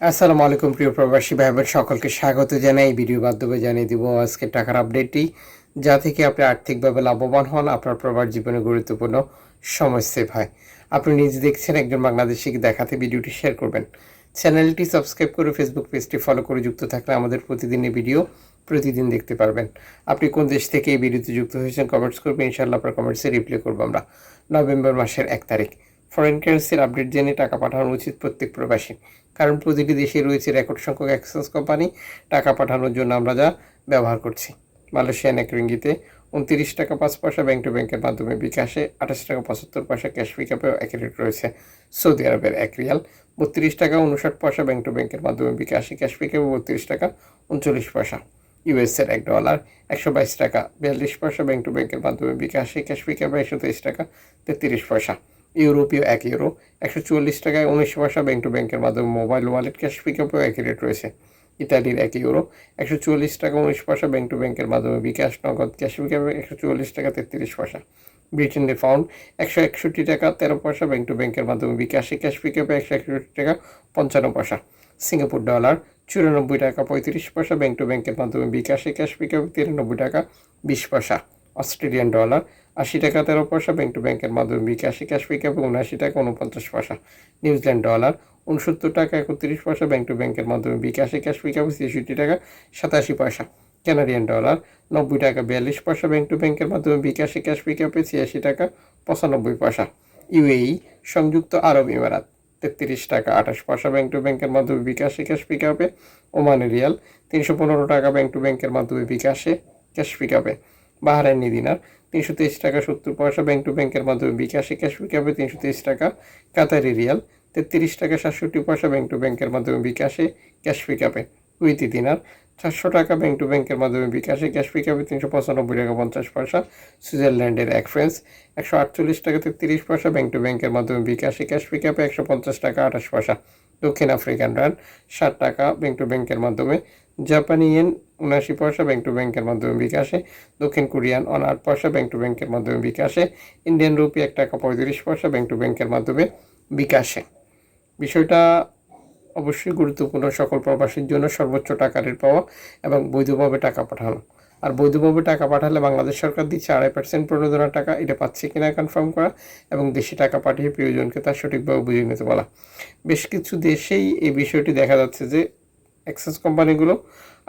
আসসালামু আলাইকুম প্রিয় প্রবাসী ভাই বোন সকলকে স্বাগত জানাই। ভিডিও মাধ্যমে জানিয়ে দিব আজকে টাকার আপডেটটি, যা থেকে আপনি আর্থিকভাবে লাভবান হন, আপনার প্রবাস জীবনে গুরুত্বপূর্ণ সেভ হয় আপনি নিজে দেখছেন একজন বাংলাদেশিকে দেখাতে ভিডিওটি শেয়ার করবেন। চ্যানেলটি সাবস্ক্রাইব করে ফেসবুক পেজটি ফলো করে যুক্ত থাকলে আমাদের প্রতিদিনের ভিডিও প্রতিদিন দেখতে পারবেন। আপনি কোন দেশ থেকে এই ভিডিওতে যুক্ত হয়েছেন কমেন্টস করবেন, ইনশাআল্লাহ আপনার কমেন্টসে রিপ্লাই করব আমরা। নভেম্বর মাসের এক তারিখ। ফরেন কারেন্সির আপডেট জেনে টাকা পাঠানো উচিত প্রত্যেক প্রবাসী। কারণ প্রতিটি দেশে রয়েছে রেকর্ড সংখ্যক এক্সচেঞ্জ কোম্পানি টাকা পাঠানোর জন্য আমরা যা ব্যবহার করছি। মালয়েশিয়ান এক রিঙ্গিতে উনত্রিশ টাকা পাঁচ পয়সা ব্যাংক টু ব্যাংকের মাধ্যমে বিকাশে আঠাশ টাকা পঁচাত্তর পয়সা ক্যাশ পিকআপেও এক রেট রয়েছে। সৌদি আরবের এক রিয়াল বত্রিশ টাকা উনষাট পয়সা ব্যাংক টু ব্যাংকের মাধ্যমে বিকাশে ক্যাশ পিকআপে বত্রিশ টাকা উনচল্লিশ পয়সা। ইউএসের এক ডলার একশো বাইশ টাকা, বিয়াল্লিশ পয়সা ব্যাংক টু ব্যাংকের মাধ্যমে বিকাশে ক্যাশ পিকআপে একশো তেইশ টাকা, তেত্রিশ পয়সা। ইউরোপীয় এক ইউরো, একশো চুয়াল্লিশ টাকায় উনিশ পয়সা ব্যাংক টু ব্যাংকের মাধ্যমে মোবাইল ওয়ালেট ক্যাশ পিকআপেও একই রেট রয়েছে। ইতালির এক ইউরো, একশো চুয়াল্লিশ টাকা উনিশ পয়সা ব্যাংক টু ব্যাংকের মাধ্যমে বিকাশ নগদ ক্যাশ পিকআপে একশো চুয়াল্লিশ টাকা তেত্রিশ পয়সা। ব্রিটেনের পাউন্ড একশো একষট্টি টাকা তেরো পয়সা ব্যাংক টু ব্যাংকের মাধ্যমে বিকাশে ক্যাশ পিকআপে একশো একষট্টি টাকা পঞ্চান্ন পয়সা। সিঙ্গাপুর ডলার চুরানব্বই টাকা পঁয়ত্রিশ পয়সা ব্যাংক টু ব্যাংকের মাধ্যমে বিকাশে ক্যাশ পিকআপে তিরানব্বই টাকা বিশ পয়সা। অস্ট্রেলিয়ান ডলার আশি টাকা, তেরো পয়সা ব্যাংক টু ব্যাংকের মাধ্যমে বিকাশে ক্যাশ পিকআপে উনআশি টাকা, উনপঞ্চাশ পয়সা। নিউজিল্যান্ড ডলার উনসত্তর টাকা, একত্রিশ পয়সা ব্যাংক টু ব্যাংকের মাধ্যমে বিকাশে ক্যাশ পিকআপে ছেষট্টি টাকা, সাতাশি পয়সা। কানাডিয়ান ডলার নব্বই টাকা, বিয়াল্লিশ পয়সা ব্যাংক টু ব্যাংকের মাধ্যমে বিকাশে ক্যাশ পিকআপে ছিয়াশি টাকা, পঁচানব্বই পয়সা। ইউএই সংযুক্ত আরব ইমারাত তেত্রিশ টাকা, আঠাশ পয়সা ব্যাংক টু ব্যাংকের মাধ্যমে বিকাশে ক্যাশ পিকআপে ওমানি রিয়াল, তিনশো পনেরো টাকা ব্যাংক টু ব্যাংকের মাধ্যমে বিকাশে ক্যাশ পিকআপে বাহারাইনি দিনার তিনশো তেইশ টাকা সত্তর পয়সা ব্যাংক টু ব্যাংকের মাধ্যমে বিকাশে ক্যাশ পিকআপে তিনশো তেইশ টাকা কাতারি রিয়াল তেত্রিশ টাকা সাতষট্টি পয়সা ব্যাংক টু ব্যাংকের মাধ্যমে বিকাশে ক্যাশ পিকআপে কুইতি দিনার চারশো টাকা ব্যাংক টু ব্যাংকের মাধ্যমে বিকাশে ক্যাশ পিকআপে তিনশো পঁচানব্বই টাকা পঞ্চাশ পয়সা সুইজারল্যান্ডের এক ফ্রেন্স একশো আটচল্লিশ টাকা তেত্রিশ পয়সা ব্যাংক টু ব্যাংকের মাধ্যমে বিকাশে ক্যাশ পিকআপে একশো পঞ্চাশ টাকা আঠাশ পয়সা। দক্ষিণ আফ্রিকান রান, ষাট টাকা ব্যাংক টু ব্যাংকের মাধ্যমে। জাপানি ইয়েন, উনআশি পয়সা ব্যাংক টু ব্যাংকের মাধ্যমে বিকাশে। দক্ষিণ কোরিয়ান অন আট পয়সা ব্যাংক টু ব্যাংকের মাধ্যমে বিকাশে। ইন্ডিয়ান রুপি, এক টাকা পঁয়ত্রিশ পয়সা ব্যাংক টু ব্যাংকের মাধ্যমে বিকাশে। বিষয়টা অবশ্যই গুরুত্বপূর্ণ। সকল প্রবাসীর জন্য সর্বোচ্চ টাকা রেট পাওয়া এবং বৈধভাবে টাকা পাঠানো। আর বৈধভাবে টাকা পাঠালে বাংলাদেশ সরকার দিচ্ছে আড়াই পার্সেন্ট প্রণোদনা টাকা, এটা পাচ্ছে কিনা কনফার্ম করা এবং দেশে টাকা পাঠিয়ে প্রিয়জনকে তার সঠিকভাবে বুঝে নিতে বলা। বেশ কিছু দেশেই এই বিষয়টি দেখা যাচ্ছে যে অ্যাক্সেস কোম্পানিগুলো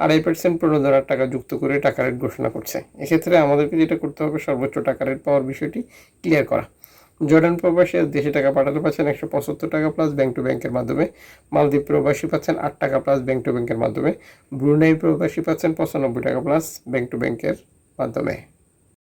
আড়াই পার্সেন্ট প্রণোদনার টাকা যুক্ত করে টাকা রেট ঘোষণা করছে। এক্ষেত্রে আমাদেরকে যেটা করতে হবে, সর্বোচ্চ টাকা রেট পাওয়ার বিষয়টি ক্লিয়ার করা। জর্ডান প্রবাসী দেশে টাকা পাঠাতে পাচ্ছেন একশো পঁচাত্তর টাকা প্লাস ব্যাংক টু ব্যাংকের মাধ্যমে। মালদ্বীপ প্রবাসী পাচ্ছেন আট টাকা প্লাস ব্যাংক টু ব্যাংকের মাধ্যমে। ব্রুনাই প্রবাসী পাচ্ছেন পঁচানব্বই টাকা প্লাস ব্যাংক টু ব্যাংকের মাধ্যমে।